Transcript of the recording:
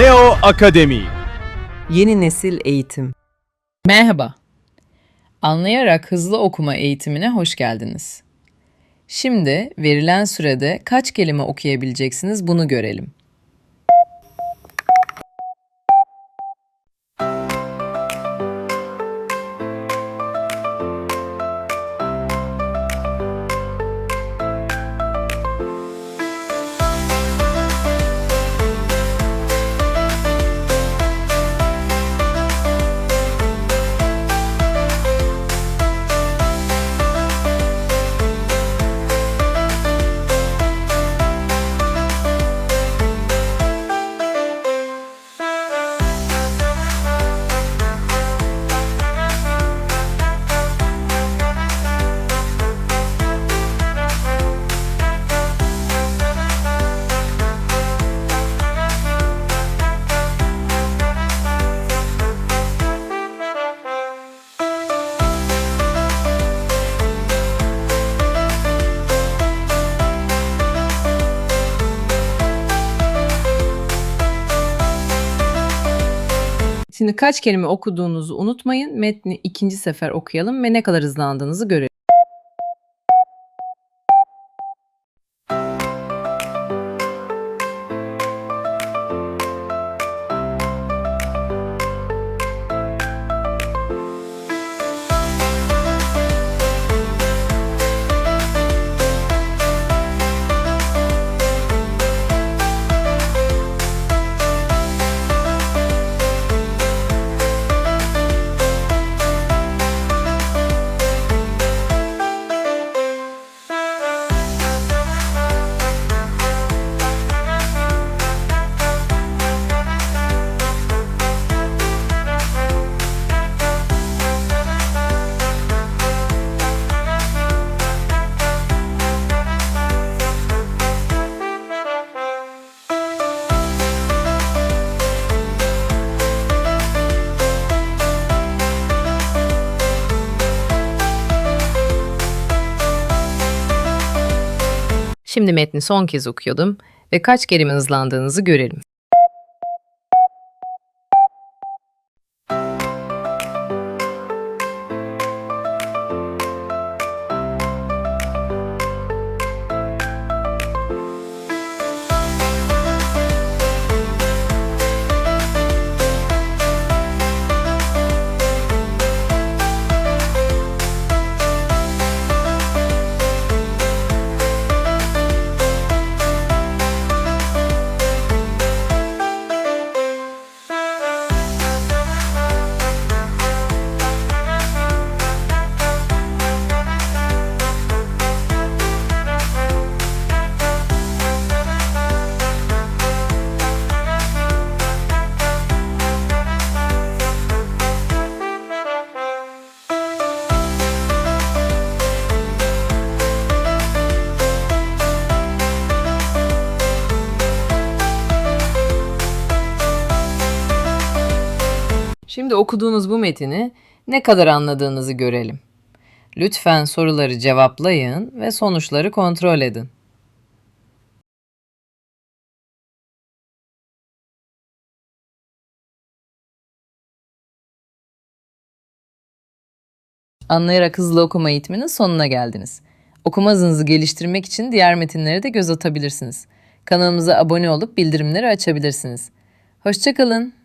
Leo Akademi Yeni nesil eğitim. Merhaba. Anlayarak hızlı okuma eğitimine hoş geldiniz. Şimdi verilen sürede kaç kelime okuyabileceksiniz bunu görelim. Şimdi kaç kelime okuduğunuzu unutmayın. Metni ikinci sefer okuyalım ve ne kadar hızlandığınızı görelim. Şimdi metni son kez okuyordum ve kaç kelime hızlandığınızı görelim. Şimdi okuduğunuz bu metini ne kadar anladığınızı görelim. Lütfen soruları cevaplayın ve sonuçları kontrol edin. Anlayarak hızlı okuma eğitiminin sonuna geldiniz. Okuma hızınızı geliştirmek için diğer metinlere de göz atabilirsiniz. Kanalımıza abone olup bildirimleri açabilirsiniz. Hoşçakalın.